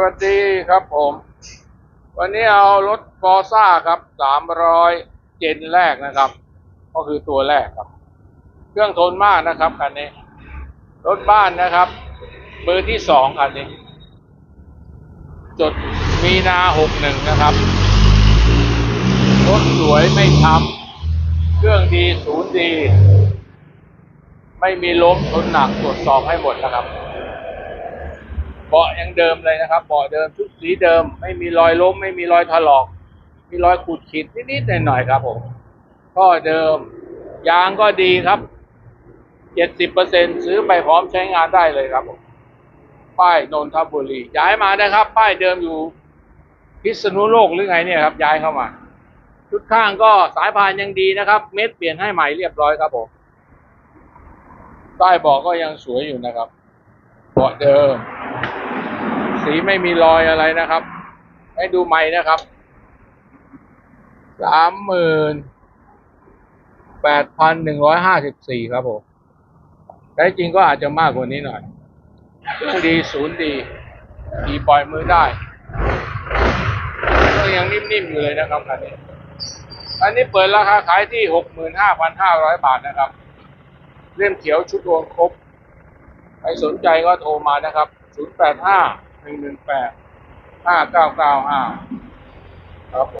วัสดีครับผม วันนี้เอารถฟอร์ซ่าครับสามร้อยเจนแรกนะครับ ก็คือตัวแรกครับ เครื่องทนมากนะครับคันนี้ รถบ้านนะครับเบอร์ที่สองคันนี้ จดมีนาหกหนึ่งนะครับ รถสวยไม่ช้ำเครื่องดีศูนย์ดี ไม่มีล้มทนหนักตรวจสอบให้หมดนะครับ เบาะยังเดิมเลยนะครับเบาะเดิมชุดสีเดิม ไม่มีรอยล้ม ไม่มีรอยถลอก มีรอยขูดขีดนิดๆหน่อยๆครับผมก็เดิม ยางก็ดีครับเจ็ดสิบเปอร์เซ็นซื้อไปพร้อมใช้งานได้เลยครับผมป้ายนนทบุรีย้ายมานะครับ ป้ายเดิมอยู่พิษณุโลกหรือไงเนี่ยครับ ย้ายเข้ามา ชุดข้างก็สายพานยังดีนะครับ เม็ดเปลี่ยนให้ใหม่เรียบร้อยครับผมใต้เบาะก็ยังสวยอยู่นะครับเบาะเดิม สีไม่มีรอยอะไรนะครับ ให้ดูใหม่นะครับ สามหมื่นแปดพันหนึ่งร้อยห้าสิบสี่ครับผมแต่จริงก็อาจจะมากกว่านี้หน่อยเครื่องดีศูนย์ดีขี่ปล่อยมือได้ก็ยังนิ่มๆอยู่เลยนะครับคันนี้ อันนี้เปิดราคาขายที่หกหมื่นห้าพันห้าร้อยบาทนะครับ เล่มเขียวชุดโอนครบ ใครสนใจก็โทรมานะครับ หนึ่งหนึ่งแปดห้าเก้าเก้าห้าครับ